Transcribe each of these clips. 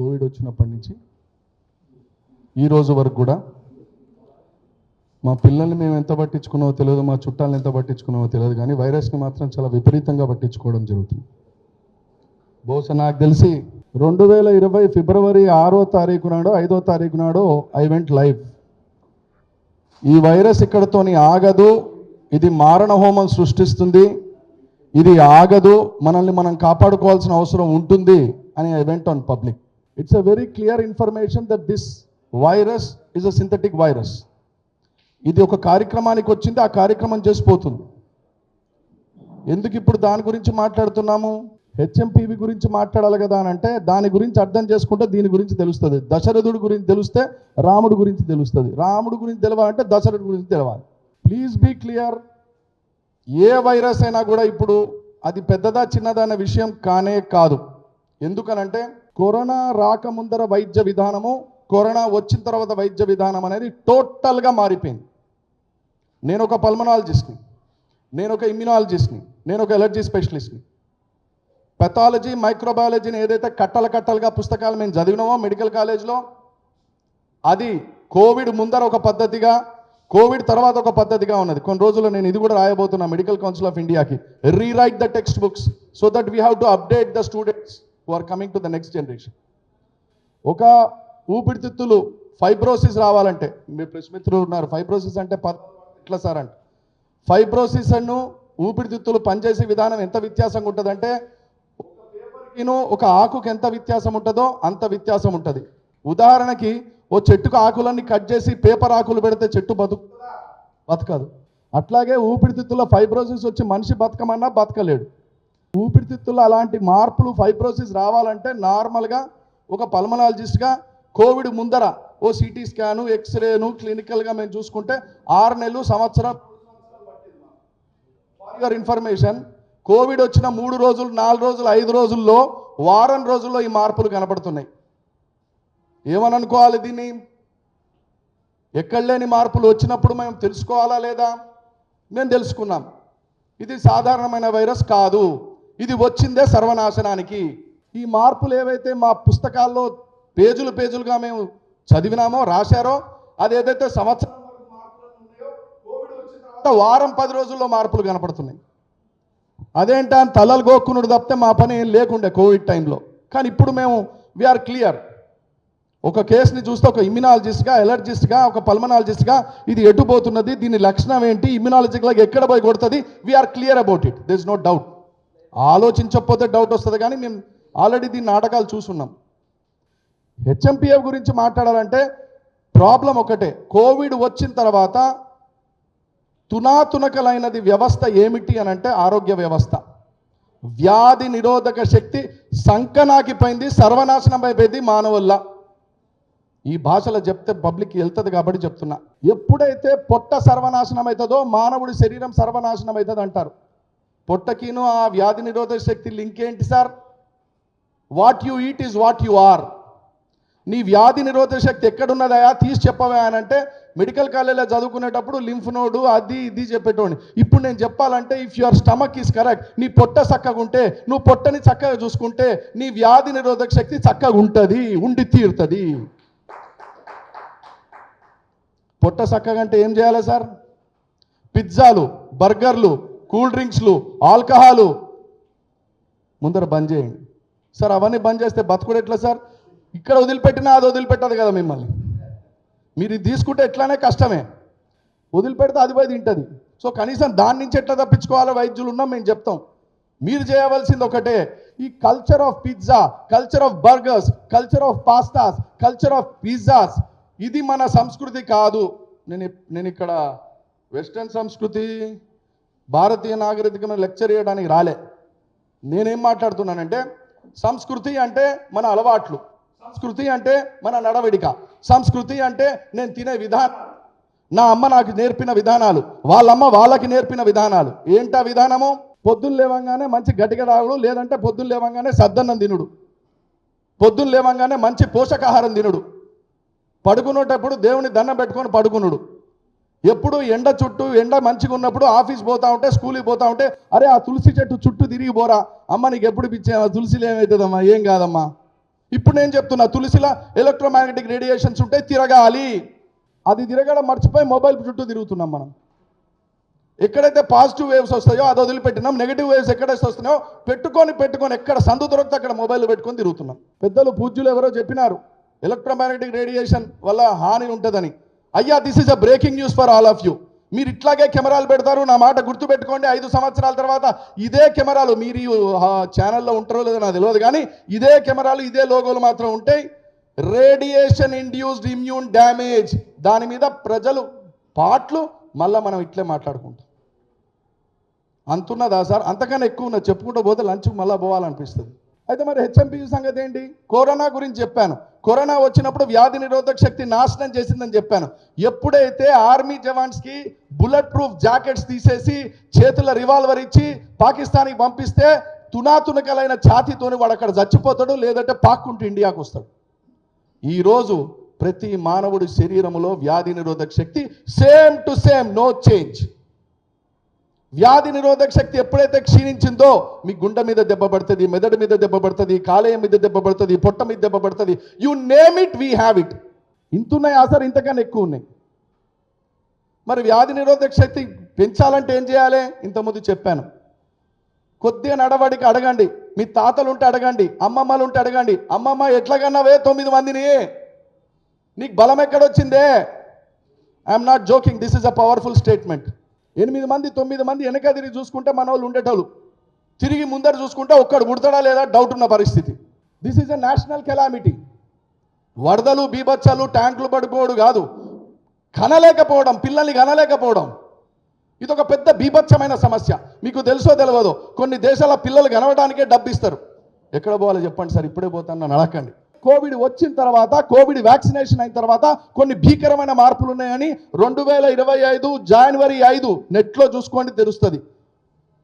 Covid వచ్చినప్పటి నుంచి ఈరోజు వరకు కూడా మా పిల్లల్ని మేము ఎంత పట్టించుకున్నామో తెలియదు మా చుట్టాలను ఎంత పట్టించుకున్నామో తెలియదు కానీ వైరస్ని మాత్రం చాలా విపరీతంగా పట్టించుకోవడం జరుగుతుంది. బహుశా నాకు తెలిసి రెండు వేల ఇరవై ఫిబ్రవరి ఆరో తారీఖు నాడు ఐదో తారీఖు నాడు ఐ వెంట్ లైవ్ ఈ వైరస్ ఇక్కడతోని ఆగదు ఇది మారణ హోమం సృష్టిస్తుంది ఇది ఆగదు మనల్ని మనం కాపాడుకోవాల్సిన అవసరం ఉంటుంది అని I went on public it's a very clear information that this virus is a synthetic virus ఇది ఒక కార్యక్రమానికి వచ్చింది ఆ కార్యక్రమం చేసిపోతుంది. ఎందుకు ఇప్పుడు దాని గురించి మాట్లాడుతున్నాము? హెచ్ఎంపీవి గురించి మాట్లాడాలి కదా అని అంటే దాని గురించి అర్థం చేసుకుంటే దీని గురించి తెలుస్తుంది. దశరథుడి గురించి తెలిస్తే రాముడి గురించి తెలుస్తుంది. రాముడి గురించి తెలవాలంటే దశరథుడి గురించి తెలవాలి. ప్లీజ్ బీ క్లియర్ ఏ వైరస్ అయినా కూడా ఇప్పుడు అది పెద్దదా చిన్నదా అనే విషయం కానే కాదు. ఎందుకనంటే కరోనా రాకముందర వైద్య విధానము కరోనా వచ్చిన తర్వాత వైద్య విధానం అనేది టోటల్గా మారిపోయింది. నేను ఒక పల్మనాలజిస్ట్ని నేను ఒక ఇమ్యునాలజిస్ట్ని నేను ఒక ఎలర్జీ స్పెషలిస్ట్ని. పెథాలజీ మైక్రోబయాలజీని ఏదైతే కట్టల కట్టలుగా పుస్తకాలు మేము చదివినామో మెడికల్ కాలేజ్లో అది కోవిడ్ ముందర ఒక పద్ధతిగా కోవిడ్ తర్వాత ఒక పద్ధతిగా ఉన్నది. కొన్ని రోజుల్లో నేను ఇది కూడా రాయబోతున్నా మెడికల్ కౌన్సిల్ ఆఫ్ ఇండియాకి. Rewrite the text books so that we have to update the students who are coming to the next generation ఒక ఊపిరితిత్తులు ఫైబ్రోసిస్ రావాలంటే మీ ప్రెస్ మిత్రులు ఉన్నారు ఫైబ్రోసిస్ అంటే ఎట్లా సార్ అంటే? ఫైబ్రోసిస్ అను ఊపిరితిత్తులు పనిచేసే విధానం ఎంత వ్యత్యాసంగా ఉంటుందంటే ఒక పేపర్కిను ఒక ఆకుకి ఎంత వ్యత్యాసం ఉంటుందో అంత వ్యత్యాసం ఉంటుంది. ఉదాహరణకి ఓ చెట్టుకు ఆకులన్నీ కట్ చేసి పేపర్ ఆకులు పెడితే చెట్టు బతుకు బతకదు. అట్లాగే ఊపిరితిత్తుల ఫైబ్రోసిస్ వచ్చి మనిషి బతకమన్నా బతకలేడు. ఊపిరితిత్తుల్లో అలాంటి మార్పులు ఫైబ్రోసిస్ రావాలంటే నార్మల్గా ఒక పల్మనాలజిస్ట్గా కోవిడ్ ముందర ఓ సిటీ స్కాను ఎక్స్రేను క్లినికల్గా మేము చూసుకుంటే ఆరు నెలలు సంవత్సరం యువర్ ఇన్ఫర్మేషన్. కోవిడ్ వచ్చిన మూడు రోజులు నాలుగు రోజులు ఐదు రోజుల్లో వారం రోజుల్లో ఈ మార్పులు కనపడుతున్నాయి. ఏమని అనుకోవాలి దీన్ని? ఎక్కడ లేని మార్పులు వచ్చినప్పుడు మేము తెలుసుకోవాలా లేదా? మేము తెలుసుకున్నాం. ఇది సాధారణమైన వైరస్ కాదు. ఇది వచ్చిందే సర్వనాశనానికి. ఈ మార్పులు ఏవైతే మా పుస్తకాల్లో పేజీలు పేజీలుగా మేము చదివినామో రాశారో అది ఏదైతే సంవత్సరం వారం పది రోజుల్లో మార్పులు కనపడుతున్నాయి. అదేంటా అని తలలు గోక్కునుడు తప్పితే మా పని ఏం లేకుండే కోవిడ్ టైంలో. కానీ ఇప్పుడు మేము వీఆర్ క్లియర్ ఒక కేసుని చూస్తే ఒక ఇమ్యునాలజిస్ట్గా ఎలర్జిస్ట్గా ఒక పల్మనాలజిస్ట్గా ఇది ఎటుపోతున్నది దీని లక్షణం ఏంటి ఇమ్యునాలజిక్లాగా ఎక్కడ పోయి కొడుతుంది we are clear about it this no doubt ఆలోచించకపోతే doubt వస్తుంది కానీ మేము ఆల్రెడీ దీని నాటకాలు చూసున్నాం. హెచ్ఎంపిఎఫ్ గురించి మాట్లాడాలంటే ప్రాబ్లం ఒకటే. కోవిడ్ వచ్చిన తర్వాత తునాతునకలైనది వ్యవస్థ ఏమిటి అని అంటే ఆరోగ్య వ్యవస్థ. వ్యాధి నిరోధక శక్తి సంకనాకిపోయింది సర్వనాశనం అయిపోయింది మానవుల్లా. ఈ భాషలో చెప్తే పబ్లిక్ వెళ్తుంది కాబట్టి చెప్తున్నా. ఎప్పుడైతే పొట్ట సర్వనాశనం అవుతుందో మానవుడి శరీరం సర్వనాశనం అవుతుంది అంటారు. పొట్టకిను ఆ వ్యాధి నిరోధక శక్తి లింక్ ఏంటి sir? What you eat is what you are నీ వ్యాధి నిరోధక శక్తి ఎక్కడున్నదయా? తీసి చెప్పవే అని అంటే మెడికల్ కాలేజీలో చదువుకునేటప్పుడు లింఫ్ నోడు అది ఇది చెప్పేటోడిని. ఇప్పుడు నేను చెప్పాలంటే if your stomach is correct నీ పొట్ట చక్కగా ఉంటే నువ్వు పొట్టని చక్కగా చూసుకుంటే నీ వ్యాధి నిరోధక శక్తి చక్కగా ఉంటుంది ఉండి తీరుతుంది. పొట్ట చక్కగా అంటే ఏం చేయాలి సార్? పిజ్జాలు బర్గర్లు కూల్ డ్రింక్స్లు ఆల్కహాలు. ముందర బంద్ చేయండి. సార్ అవన్నీ బంద్ చేస్తే బతుకుడు ఎట్లా సార్? ఇక్కడ వదిలిపెట్టినా అది వదిలిపెట్టదు కదా మిమ్మల్ని. మీరు ఇది తీసుకుంటే ఎట్లానే కష్టమే. వదిలిపెడితే అది పోయి తింటుంది. సో కనీసం దాని నుంచి ఎట్లా తప్పించుకోవాలో వైద్యులు ఉన్నాం మేము చెప్తాం. మీరు చేయవలసింది ఒకటే. ఈ culture of pizza culture of burgers culture of pastas culture of pizzas ఇది మన సంస్కృతి కాదు. నేను నేను ఇక్కడ వెస్ట్రన్ సంస్కృతి భారతీయ నాగరికతను లెక్చర్ చేయడానికి రాలే. నేనేం మాట్లాడుతున్నానంటే సంస్కృతి అంటే మన అలవాట్లు. సంస్కృతి అంటే మన నడవడిక. సంస్కృతి అంటే నేను తినే విధానం. నా అమ్మ నాకు నేర్పిన విధానాలు. వాళ్ళమ్మ వాళ్ళకి నేర్పిన విధానాలు. ఏంటా విధానము? పొద్దున్న లేవంగానే మంచి గట్టిగా తాగుడు లేదంటే పొద్దున్న లేవంగానే సద్దన్నం తినుడు. పొద్దున్న లేవంగానే మంచి పోషకాహారం తినుడు. పడుకునేటప్పుడు దేవుని దండం పెట్టుకొని పడుకునుడు. ఎప్పుడు ఎండ చుట్టూ ఎండ మంచిగా ఉన్నప్పుడు ఆఫీస్ పోతా ఉంటే స్కూల్కి పోతా ఉంటే అరే ఆ తులసి చెట్టు చుట్టూ తిరిగి పోరా. అమ్మ నీకు ఎప్పుడు పిచ్చే? తులసిలో ఏమవుతుందమ్మా ఏం కాదమ్మా? ఇప్పుడు నేను చెప్తున్నా తులసిలా ఎలక్ట్రోమాగ్నెటిక్ రేడియేషన్స్ ఉంటే తిరగాలి. అది తిరగడం మర్చిపోయి మొబైల్ చుట్టూ తిరుగుతున్నాం మనం. ఎక్కడైతే పాజిటివ్ వేవ్స్ వస్తాయో అది వదిలిపెట్టినాం. నెగిటివ్ వేవ్స్ ఎక్కడైతే వస్తున్నాయో పెట్టుకొని పెట్టుకొని ఎక్కడ సందు దొరికితే అక్కడ మొబైల్ పెట్టుకొని తిరుగుతున్నాం. పెద్దలు పూజ్యులు ఎవరో చెప్పినారు ఎలక్ట్రోమాగ్నెటిక్ రేడియేషన్ వల్ల హాని ఉంటుందని. అయ్యా this is a breaking news for all of you మీరు ఇట్లాగే కెమెరాలు పెడతారు నా మాట గుర్తుపెట్టుకోండి. ఐదు సంవత్సరాల తర్వాత ఇదే కెమెరాలు మీరు ఆ, ఛానల్లో ఉంటారో లేదో నాకు తెలియదు కానీ ఇదే కెమెరాలు ఇదే లోగోలు మాత్రం ఉంటాయి. రేడియేషన్ ఇండ్యూస్డ్ ఇమ్యూన్ డ్యామేజ్ దాని మీద ప్రజలు పాటలు మళ్ళీ మనం ఇట్లే మాట్లాడుకుంటాం. అంతున్నదా సార్ అంతకన్నా ఎక్కువ చెప్పుకుంటూ పోతే లంచ్కి మళ్ళీ పోవాలనిపిస్తుంది. అయితే మరి హెచ్ఎంపీ సంగతి ఏంటి? కరోనా గురించి చెప్పాను. కరోనా వచ్చినప్పుడు వ్యాధి నిరోధక శక్తి నాశనం చేసిందని చెప్పాను. ఎప్పుడైతే ఆర్మీ జవాన్స్కి బుల్లెట్ ప్రూఫ్ జాకెట్స్ తీసేసి చేతుల రివాల్వర్ ఇచ్చి పాకిస్తాన్కి పంపిస్తే తునాతునకలైన ఛాతీతోని వాడు అక్కడ చచ్చిపోతాడు లేదంటే పాక్కుంటూ ఇండియాకు వస్తాడు. ఈరోజు ప్రతి మానవుడి శరీరములో వ్యాధి నిరోధక శక్తి same to same no change. వ్యాధి నిరోధక శక్తి ఎప్పుడైతే క్షీణించిందో మీ గుండె మీద దెబ్బ పడుతుంది మెదడు మీద దెబ్బ పడుతుంది కాలేయం మీద దెబ్బ పడుతుంది పొట్ట మీద దెబ్బ పడుతుంది. You name it we have it ఇంత ఉన్నాయి సార్ ఇంతకన్నా ఎక్కువ ఉన్నాయి. మరి వ్యాధి నిరోధక శక్తి పెంచాలంటే ఏం చేయాలి? ఇంతకుముందు చెప్పాను. కొద్దిగా నడవడికి అడగండి. మీ తాతలు ఉంటే అడగండి అమ్మమ్మలు ఉంటే అడగండి. అమ్మమ్మ ఎట్లాగన్నావే తొమ్మిది మందిని? నీకు బలం ఎక్కడొచ్చిందే? I'm not joking this is a powerful statement ఎనిమిది మంది తొమ్మిది మంది వెనక తిరిగి చూసుకుంటే మన వాళ్ళు ఉండేటోళ్ళు. తిరిగి ముందర చూసుకుంటే ఒక్కడు పుడతాడా లేదా డౌట్ ఉన్న పరిస్థితి. This is a national calamity వరదలు బీభత్సాలు ట్యాంకులు పడిపోవడం కాదు. కనలేకపోవడం పిల్లల్ని కనలేకపోవడం. ఇది ఒక పెద్ద బీభత్సమైన సమస్య. మీకు తెలుసో తెలియదో కొన్ని దేశాల పిల్లలు కనవడానికే డబ్బు ఇస్తారు ఎక్కడ పోవాలో చెప్పండి సార్? ఇప్పుడే పోతాను నడకండి కోవిడ్ వచ్చిన తర్వాత కోవిడ్ వ్యాక్సినేషన్ అయిన తర్వాత కొన్ని భీకరమైన మార్పులు ఉన్నాయని రెండు వేల ఇరవై ఐదు జనవరి ఐదు నెట్లో చూసుకోండి తెలుస్తుంది.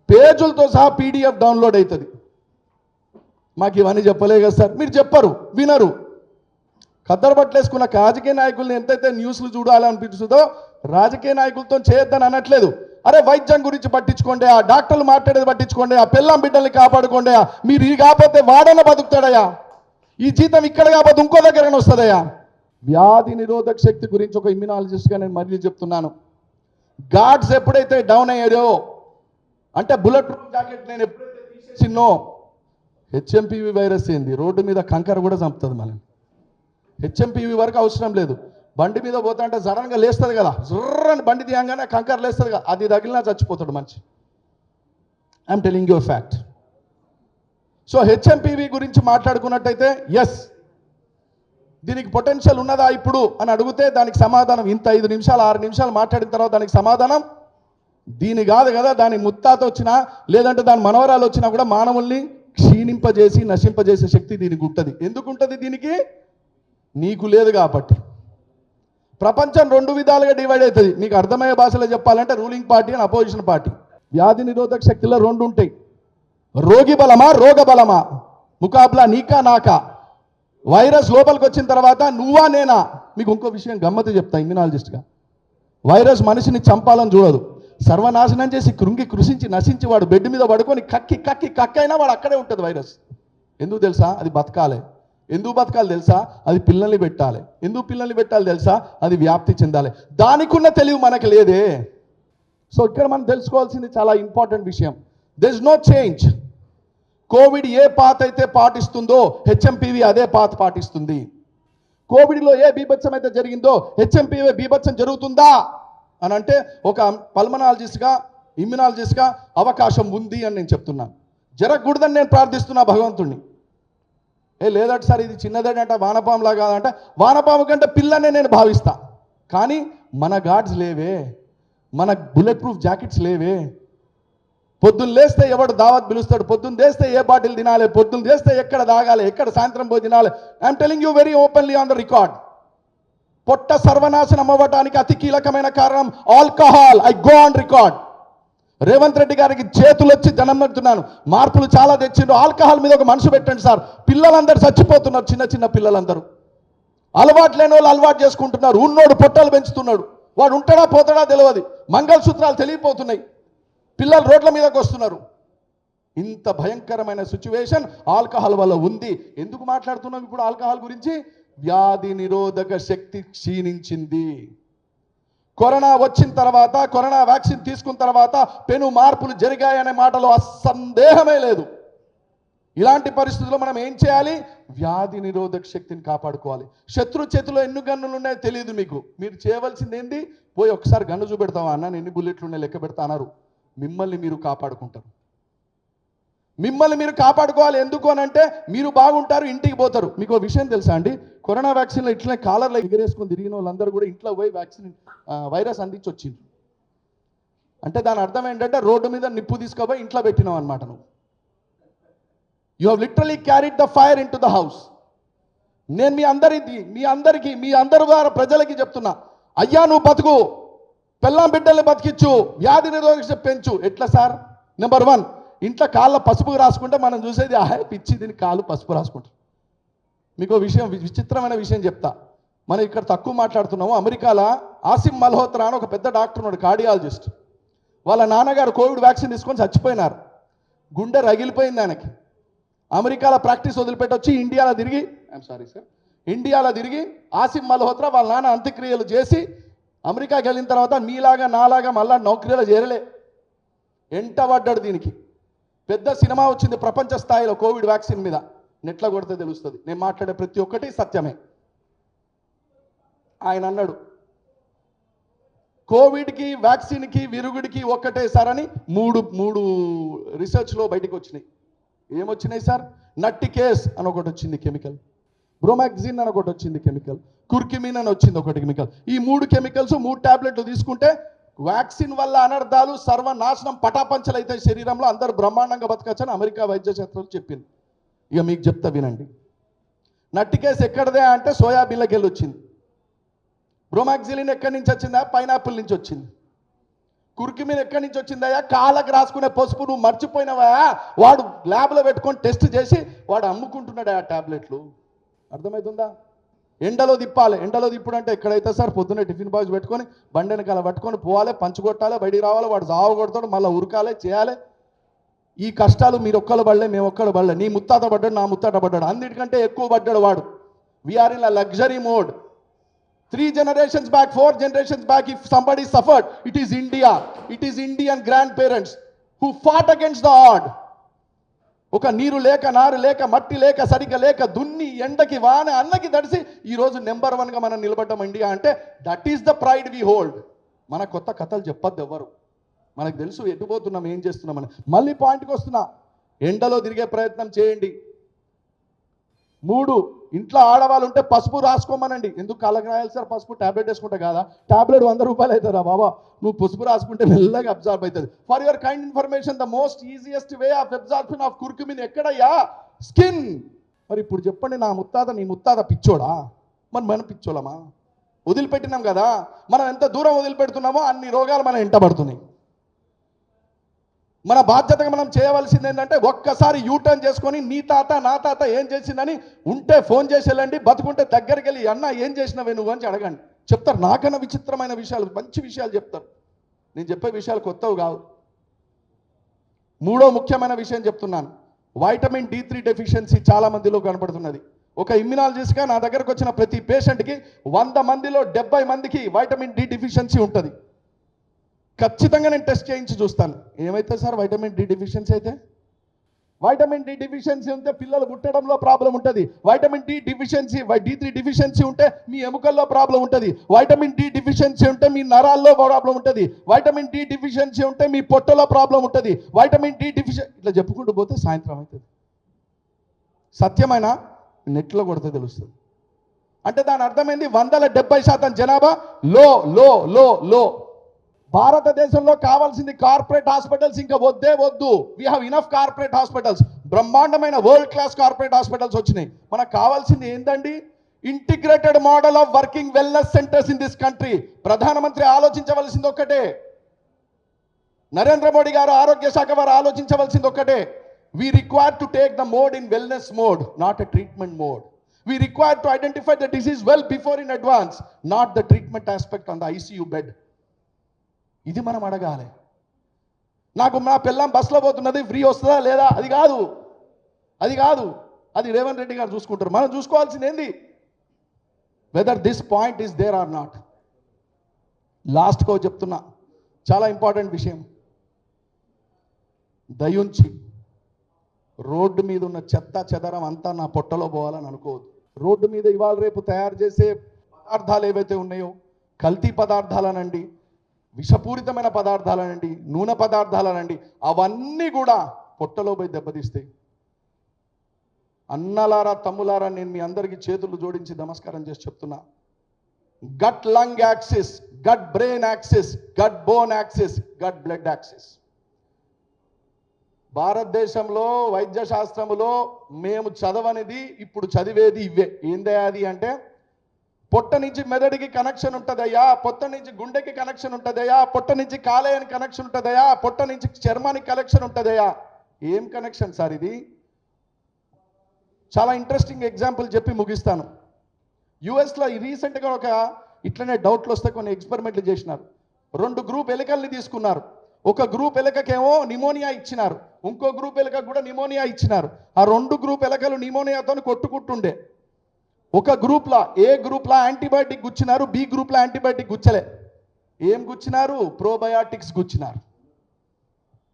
పేజులతో సహా పీడిఎఫ్ డౌన్లోడ్ అవుతుంది మాకు ఇవన్నీ చెప్పలే కదా సార్. మీరు చెప్పరు వినరు. కద్దరబట్టలేసుకున్న రాజకీయ నాయకుల్ని ఎంతైతే న్యూస్లు చూడాలనిపిస్తుందో రాజకీయ నాయకులతో చేయొద్దని అనట్లేదు. అరే వైద్యం గురించి పట్టించుకోండి ఆ డాక్టర్లు మాట్లాడేది పట్టించుకోండి ఆ పిల్లం బిడ్డల్ని కాపాడుకోండి మీరు ఇది కాకపోతే వాడన బతుకుతాడయా ఈ జీతం ఇక్కడ కాకపోతే ఇంకో దగ్గర వస్తుందయ్యా? వ్యాధి నిరోధక శక్తి గురించి ఒక ఇమ్యునాలజిస్ట్గా నేను మళ్ళీ చెప్తున్నాను. గాడ్స్ ఎప్పుడైతే డౌన్ అయ్యారో అంటే బుల్లెట్ ప్రూఫ్ జాకెట్ నేను ఎప్పుడైతే తీసేసినో హెచ్ఎంపీవి వైరస్ ఏంది? రోడ్డు మీద కంకర కూడా చంపుతుంది మనం హెచ్ఎంపీవి వరకు అవసరం లేదు. బండి మీద పోతుంటే సడన్గా లేస్తుంది కదా. జుర్రని బండి తీయంగానే కంకర లేస్తుంది కదా. అది తగిలినా చచ్చిపోతాడు మంచి I'm telling your fact so HMPV గురించి మాట్లాడుకున్నట్టయితే ఎస్ దీనికి పొటెన్షియల్ ఉన్నదా ఇప్పుడు అని అడిగితే దానికి సమాధానం ఇంత ఐదు నిమిషాలు ఆరు నిమిషాలు మాట్లాడిన తర్వాత దానికి సమాధానం దీని కాదు కదా దాని ముత్తాత వచ్చినా లేదంటే దాని మనవరాలు వచ్చినా కూడా మానవుల్ని క్షీణింపజేసి నశింపజేసే శక్తి దీనికి ఉంటుంది. ఎందుకు ఉంటుంది దీనికి? నీకు లేదు కాబట్టి. ప్రపంచం రెండు విధాలుగా డివైడ్ అవుతుంది. మీకు అర్థమయ్యే భాషలో చెప్పాలంటే ruling party and opposition party వ్యాధి నిరోధక శక్తిలో రెండు ఉంటాయి. రోగి బలమా రోగ బలమా? ముకాబ్లా నీకా నాకా? వైరస్ లోపలికి వచ్చిన తర్వాత నువ్వా నేనా? మీకు ఇంకో విషయం గమ్మత్తు చెప్తా ఇమ్యునాలజిస్ట్గా వైరస్ మనిషిని చంపాలని చూడదు. సర్వనాశనం చేసి కృంగి కృషించి నశించి వాడు బెడ్ మీద పడుకొని కక్కి కక్కి కక్కైనా వాడు అక్కడే ఉంటుంది వైరస్. ఎందుకు తెలుసా? అది బతకాలి. ఎందుకు బతకాలి తెలుసా? అది పిల్లల్ని పెట్టాలి. ఎందుకు పిల్లల్ని పెట్టాలి తెలుసా? అది వ్యాప్తి చెందాలి. దానికున్న తెలివి మనకు లేదే. సో ఇక్కడ మనం తెలుసుకోవాల్సింది చాలా ఇంపార్టెంట్ విషయం. There is no change covid ఏ పాత అయితే పాటిస్తుందో హెచ్ఎంపీవి అదే పాత పాటిస్తుంది. కోవిడ్లో ఏ బీభత్సం అయితే జరిగిందో హెచ్ఎంపీవీ బీభత్సం జరుగుతుందా? అని అంటే ఒక పల్మనాలజిస్ట్గా ఇమ్యునాలజిస్ట్గా అవకాశం ఉంది అని నేను చెప్తున్నాను. జరగకూడదని నేను ప్రార్థిస్తున్నా భగవంతుణ్ణి. ఏ లేదట సార్ ఇది చిన్నదేనంట వానపాములా కాదంటే వానపాము కంటే పిల్లనే నేను భావిస్తా. కానీ మన గాడ్స్ లేవే. మన బుల్లెట్ ప్రూఫ్ జాకెట్స్ లేవే. పొద్దున్న లేస్తే ఎవడు దావత్ పిలుస్తాడు? పొద్దున్న చేస్తే ఏ బాటిల్ తినాలి? పొద్దున్న చేస్తే ఎక్కడ తాగాలి? ఎక్కడ సాయంత్రం పోయి తినాలి? I'm telling you very openly on the record పొట్ట సర్వనాశనం అవ్వడానికి అతి కీలకమైన కారణం alcohol. I go on record Revanth Reddy గారికి చేతులు వచ్చి దండం పెడుతున్నాను మార్పులు చాలా తెచ్చిండు. ఆల్కహాల్ మీద ఒక మనసు పెట్టండి సార్. పిల్లలందరూ చచ్చిపోతున్నారు. చిన్న చిన్న పిల్లలందరూ. అలవాటు లేని వాళ్ళు అలవాటు చేసుకుంటున్నారు. ఉన్నోడు పొట్టలు పెంచుతున్నాడు. వాడు ఉంటాడా పోతాడా తెలియదు మంగళసూత్రాలు తెలియపోతున్నాయి. పిల్లలు రోడ్ల మీదకి వస్తున్నారు. ఇంత భయంకరమైన సిచ్యువేషన్ ఆల్కహాల్ వల్ల ఉంది. ఎందుకు మాట్లాడుతున్నాం ఇప్పుడు ఆల్కహాల్ గురించి? వ్యాధి నిరోధక శక్తి క్షీణించింది. కరోనా వచ్చిన తర్వాత కరోనా వ్యాక్సిన్ తీసుకున్న తర్వాత పెను మార్పులు జరిగాయనే మాటలో అసందేహమే లేదు. ఇలాంటి పరిస్థితుల్లో మనం ఏం చేయాలి? వ్యాధి నిరోధక శక్తిని కాపాడుకోవాలి. శత్రు చేతిలో ఎన్ని గన్నులు ఉన్నాయో తెలియదు మీకు. మీరు చేయవలసింది ఏంటి పోయి ఒకసారి గన్ను చూపెడతావా అన్న? నేను ఎన్ని బుల్లెట్లు ఉన్నాయి లెక్క పెడతా అన్నారు. మిమ్మల్ని మీరు కాపాడుకుంటారు. మిమ్మల్ని మీరు కాపాడుకోవాలి ఎందుకు అని అంటే మీరు బాగుంటారు ఇంటికి పోతారు. మీకు ఒక విషయం తెలుసా అండి? కరోనా వ్యాక్సిన్లో ఇట్లనే కాలర్లో ఎగరేసుకొని తిరిగిన వాళ్ళందరూ కూడా ఇంట్లో పోయి వ్యాక్సిన్ వైరస్ అందించి వచ్చింది అంటే దాని అర్థం ఏంటంటే రోడ్డు మీద నిప్పు తీసుకుపోయి ఇంట్లో పెట్టినావు అనమాట నువ్వు. You have literally carried the fire into the house నేను మీ అందరికి మీ అందరికీ మీ అందరి ద్వారా ప్రజలకి చెప్తున్నా. అయ్యా నువ్వు బతుకు. పెళ్ళాం బిడ్డల్ని బతికించు వ్యాధి నిరోధక పెంచు. ఎట్లా సార్? నెంబర్ వన్ ఇంట్లో కాళ్ళ పసుపు రాసుకుంటే మనం చూసేది ఆహే పిచ్చి దీని కాళ్ళు పసుపు రాసుకుంటారు. మీకు విషయం విచిత్రమైన విషయం చెప్తా. మనం ఇక్కడ తక్కువ మాట్లాడుతున్నాము. అమెరికాలో ఆసిమ్ మల్హోత్రా అని ఒక పెద్ద డాక్టర్ ఉన్నాడు కార్డియాలజిస్ట్. వాళ్ళ నాన్నగారు కోవిడ్ వ్యాక్సిన్ తీసుకొని చచ్చిపోయినారు. గుండె రగిలిపోయింది ఆయనకి. అమెరికాలో ప్రాక్టీస్ వదిలిపెట్టి వచ్చి ఇండియాలో తిరిగి ఐఎమ్ సారీ సార్ ఇండియాలో తిరిగి ఆసిమ్ మల్హోత్రా వాళ్ళ నాన్న అంత్యక్రియలు చేసి అమెరికాకి వెళ్ళిన తర్వాత మీలాగా నాలాగా మళ్ళా నౌకరీలో చేరలే. ఎంట పడ్డాడు దీనికి. పెద్ద సినిమా వచ్చింది ప్రపంచ స్థాయిలో కోవిడ్ వ్యాక్సిన్ మీద. నెట్లో కొడితే తెలుస్తుంది. నేను మాట్లాడే ప్రతి ఒక్కటి సత్యమే. ఆయన అన్నాడు కోవిడ్కి వ్యాక్సిన్కి విరుగుడికి ఒక్కటే సార్ అని మూడు మూడు రీసెర్చ్లో బయటకు వచ్చినాయి. ఏమొచ్చినాయి సార్? నట్టి కేస్ అని ఒకటి వచ్చింది కెమికల్. బ్రోమాక్సిన్ అని ఒకటి వచ్చింది కెమికల్ కుర్కిమిన్ అని వచ్చింది ఒకటి కెమికల్. ఈ మూడు కెమికల్స్ మూడు టాబ్లెట్లు తీసుకుంటే వ్యాక్సిన్ వల్ల అనర్థాలు సర్వనాశనం పటాపంచలు అయితే శరీరంలో అందరూ బ్రహ్మాండంగా బతకచ్చని అమెరికా వైద్య శాస్త్రం చెప్పింది. ఇక మీకు చెప్తా వినండి. నట్టికేసి ఎక్కడదే అంటే సోయాబీన్లకి వెళ్ళి వచ్చింది. బ్రోమాక్సిలిన్ ఎక్కడి నుంచి వచ్చిందా? పైనాపిల్ నుంచి వచ్చింది. కుర్కిమిన్ ఎక్కడి నుంచి వచ్చిందయ్యా? కాళ్ళకి రాసుకునే పసుపు నువ్వు మర్చిపోయినవా? వాడు ల్యాబ్లో పెట్టుకొని టెస్ట్ చేసి వాడు అమ్ముకుంటున్నాడు ఆ టాబ్లెట్లు. అర్థమవుతుందా ఎండలో తిప్పాలి. ఎండలో తిప్పుడు అంటే ఎక్కడైతే సార్? పొద్దున్నే టిఫిన్ బాక్స్ పెట్టుకొని బండి వెనకాల పట్టుకొని పోవాలి పంచుకొట్టాలి బయటికి రావాలి వాడు జావ కొడతాడు మళ్ళీ ఉరకాలి చేయాలి. ఈ కష్టాలు మీరు ఒక్కరు పడలే మేము ఒక్కరు పడలే. నీ ముత్తాత పడ్డాడు నా ముత్తాత పడ్డాడు. అన్నిటికంటే ఎక్కువ పడ్డాడు వాడు. We are in luxury mode three generations back four generations back if somebody suffered it is India it is Indian grandparents who fought against the odd ఒక నీరు లేక నారు లేక మట్టి లేక సరిగ్గా లేక దున్ని ఎండకి వాన అన్నకి తడిసి ఈరోజు నెంబర్ వన్గా మనం నిలబడ్డం ఇండియా అంటే that is the pride we hold మన కొత్త కథలు చెప్పద్దు ఎవ్వరు మనకు తెలుసు ఎటుపోతున్నాం ఏం చేస్తున్నామని మళ్ళీ పాయింట్కి వస్తున్నా. ఎండలో తిరిగే ప్రయత్నం చేయండి. మూడు ఇంట్లో ఆడవాళ్ళు ఉంటే పసుపు రాసుకోమనండి. ఎందుకు కళ్ళకి రాయాలి సార్? పసుపు టాబ్లెట్ వేసుకుంటే కాదా? ట్యాబ్లెట్ వంద రూపాయలు అవుతుందా బాబా? నువ్వు పసుపు రాసుకుంటే మెల్లగా అబ్జార్బ్ అవుతుంది. For your kind information the most easiest way of absorption of curcumin ఎక్కడయ్యా? Skin మరి ఇప్పుడు చెప్పండి నా ముత్తాత నీ ముత్తాత పిచ్చోడా? మరి మనం పిచ్చోళమా వదిలిపెట్టినాం కదా? మనం ఎంత దూరం వదిలిపెడుతున్నామో అన్ని రోగాలు మనం ఎంటబడుతున్నాయి మన బాధ్యతగా మనం చేయవలసింది ఏంటంటే ఒక్కసారి యూటర్న్ చేసుకొని నీ తాత నా తాత ఏం చేసిందని ఉంటే ఫోన్ చేసి వెళ్ళండి బతుకుంటే దగ్గరికి వెళ్ళి అన్న ఏం చేసినవే నువ్వు? అని అడగండి. చెప్తారు. నాకన్నా విచిత్రమైన విషయాలు మంచి విషయాలు చెప్తారు. నేను చెప్పే విషయాలు కొత్తవి కావు. మూడో ముఖ్యమైన విషయం చెప్తున్నాను. వైటమిన్ డి త్రీ డెఫిషియన్సీ చాలా మందిలో కనపడుతున్నది. ఒక ఇమ్యునాలజిస్ట్గా నా దగ్గరకు వచ్చిన ప్రతి పేషెంట్కి వంద మందిలో డెబ్బై మందికి వైటమిన్ డి డెఫిషియన్సీ ఉంటుంది. ఖచ్చితంగా నేను టెస్ట్ చేయించి చూస్తాను. ఏమైతే సార్ వైటమిన్ డి డిఫిషియన్సీ అయితే? వైటమిన్ డి డిఫిషియన్సీ ఉంటే పిల్లలు పుట్టడంలో ప్రాబ్లం ఉంటుంది. Vitamin D deficiency D three deficiency ఉంటే మీ ఎముకల్లో ప్రాబ్లం ఉంటుంది. వైటమిన్ డి డిఫిషియన్సీ ఉంటే మీ నరాల్లో ప్రాబ్లం ఉంటుంది. వైటమిన్ డి డిఫిషియన్సీ ఉంటే మీ పొట్టలో ప్రాబ్లం ఉంటుంది. వైటమిన్ డి డిఫిషియన్ ఇట్లా చెప్పుకుంటూ పోతే సాయంత్రం అవుతుంది. సత్యమైన? నెట్లో కొడితే తెలుస్తుంది. అంటే దాని అర్థమైంది వందల డెబ్బై శాతం జనాభా లో లో లో లో. భారతదేశంలో కావాల్సింది కార్పొరేట్ హాస్పిటల్స్ ఇంకా వద్దే వద్దు. We have enough corporate hospitals. బ్రహ్మాండమైన వరల్డ్ క్లాస్ కార్పొరేట్ హాస్పిటల్స్ వచ్చినాయి. మనకు కావాల్సింది ఏంటండి integrated model of working wellness centres in this country ప్రధానమంత్రి ఆలోచించవలసింది ఒక్కటే. నరేంద్ర మోడీ గారు ఆరోగ్య శాఖ వారు ఆలోచించవలసింది ఒక్కటే. We require to take the mode in wellness mode not a treatment mode we require to identify the disease well before in advance not the treatment aspect on the ICU bed ఇది మనం అడగాలి. నాకు నా పిల్లం బస్సులో పోతున్నది free వస్తుందా లేదా? అది కాదు. అది కాదు. అది రేవంత్ రెడ్డి గారు చూసుకుంటారు. మనం చూసుకోవాల్సింది ఏంది? Whether this point is there or not లాస్ట్కో చెప్తున్నా. చాలా ఇంపార్టెంట్ విషయం. దయుంచి రోడ్డు మీద ఉన్న చెత్త చెదరం అంతా నా పొట్టలో పోవాలని అనుకోవద్దు. రోడ్డు మీద ఇవాళ రేపు తయారు చేసే పదార్థాలు ఏవైతే ఉన్నాయో కల్తీ పదార్థాలనండి విషపూరితమైన పదార్థాలనండి నూనె పదార్థాలనండి అవన్నీ కూడా పొట్టలో పోయి దెబ్బతీస్తాయి అన్నలారా తమ్ములారా నేను మీ అందరికీ చేతులు జోడించి నమస్కారం చేసి చెప్తున్నా. Gut lung axis gut brain axis gut bone axis gut blood axis భారతదేశంలో వైద్య శాస్త్రములో మేము చదవనిది ఇప్పుడు చదివేది ఇవే. ఏందే అది అంటే పొట్ట నుంచి మెదడికి కనెక్షన్ ఉంటుందయ్యా పొట్ట నుంచి గుండెకి కనెక్షన్ ఉంటుందయ్యా పొట్ట నుంచి కాలేయానికి కనెక్షన్ ఉంటుందయ్యా పొట్ట నుంచి చర్మానికి కనెక్షన్ ఉంటుందయ్యా. ఏం కనెక్షన్ సార్ ఇది? చాలా ఇంట్రెస్టింగ్ ఎగ్జాంపుల్ చెప్పి ముగిస్తాను. యుఎస్లో రీసెంట్గా ఒక ఇట్లనే డౌట్లు వస్తే కొన్ని ఎక్స్పెరిమెంట్లు చేసినారు. రెండు గ్రూప్ ఎలుకల్ని తీసుకున్నారు. ఒక గ్రూప్ ఎలకకేమో నిమోనియా ఇచ్చినారు. ఇంకో గ్రూప్ ఎలకకు కూడా నిమోనియా ఇచ్చినారు. ఆ రెండు గ్రూప్ ఎలకలు నిమోనియాతో కొట్టుకుంటుండే. ఒక గ్రూప్లో ఏ గ్రూప్లో యాంటీబయాటిక్ గుచ్చినారు బి గ్రూప్లో యాంటీబయాటిక్ గుచ్చలే. ఏం గుచ్చినారు? ప్రోబయాటిక్స్ గుచ్చినారు.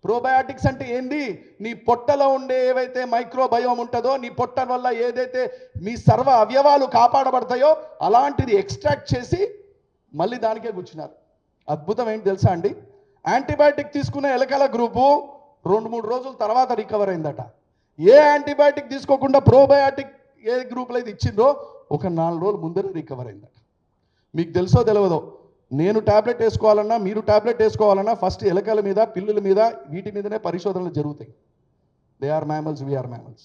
ప్రోబయాటిక్స్ అంటే ఏంది? నీ పొట్టలో ఉండే ఏవైతే మైక్రోబయోమ్ ఉంటుందో నీ పొట్ట వల్ల ఏదైతే మీ సర్వ అవయవాలు కాపాడబడతాయో అలాంటిది ఎక్స్ట్రాక్ట్ చేసి మళ్ళీ దానికే గుచ్చినారు. అద్భుతం ఏంటి తెలుసా అండి? యాంటీబయాటిక్ తీసుకున్న ఎలకల గ్రూపు రెండు మూడు రోజుల తర్వాత రికవర్ అయిందట. ఏ యాంటీబయాటిక్ తీసుకోకుండా ప్రోబయాటిక్ ఏ గ్రూప్లో అయితే ఇచ్చిందో ఒక నాలుగు రోజులు ముందరే రికవర్ అయిందట. మీకు తెలుసో తెలియదో నేను ట్యాబ్లెట్ వేసుకోవాలన్నా మీరు టాబ్లెట్ వేసుకోవాలన్నా ఫస్ట్ ఎలకల మీద పిల్లుల మీద వీటి మీదనే పరిశోధనలు జరుగుతాయి. They are mammals we are mammals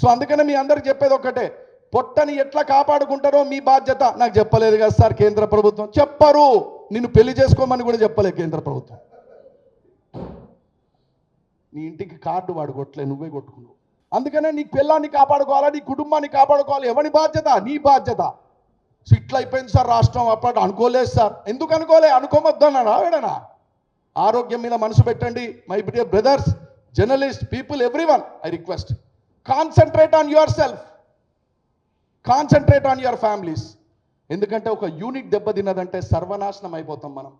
so అందుకనే మీ అందరికి చెప్పేది ఒక్కటే పొట్టని ఎట్లా కాపాడుకుంటారో మీ బాధ్యత. నాకు చెప్పలేదు కదా సార్ కేంద్ర ప్రభుత్వం. చెప్పరు. నిన్ను పెళ్ళి చేసుకోమని కూడా చెప్పలేదు కేంద్ర ప్రభుత్వం. నీ ఇంటికి కార్డు వాడు కొట్టలే నువ్వే కొట్టుకున్నావు. అందుకనే నీ పిల్లాన్ని కాపాడుకోవాలా నీ కుటుంబాన్ని కాపాడుకోవాలి. ఎవరి బాధ్యత? నీ బాధ్యత. సో ఇట్లా అయిపోయింది సార్ రాష్ట్రం అప్పటి అనుకోలేదు సార్. ఎందుకు అనుకోలే? అనుకోమొద్దు అన్నాడు ఆరోగ్యం మీద మనసు పెట్టండి my dear brothers journalist people every one I request. Concentrate on yourself. Concentrate on your families. ఎందుకంటే ఒక యూనిట్ దెబ్బతిన్నదంటే సర్వనాశనం అయిపోతాం మనం.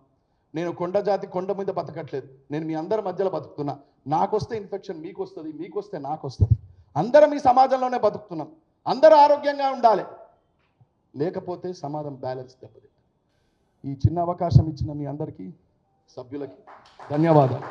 నేను కొండ జాతి కొండ మీద బతకట్లేదు. నేను మీ అందరి మధ్యలో బతుకుతున్నా. నాకు వస్తే ఇన్ఫెక్షన్ మీకు వస్తుంది మీకు వస్తే నాకు వస్తుంది అందరం ఈ సమాజంలోనే బతుకుతున్నాం. అందరూ ఆరోగ్యంగా ఉండాలి. లేకపోతే సమాజం బ్యాలెన్స్ దెబ్బతింది ఈ చిన్న అవకాశం ఇచ్చిన మీ అందరికీ సభ్యులకి ధన్యవాదాలు.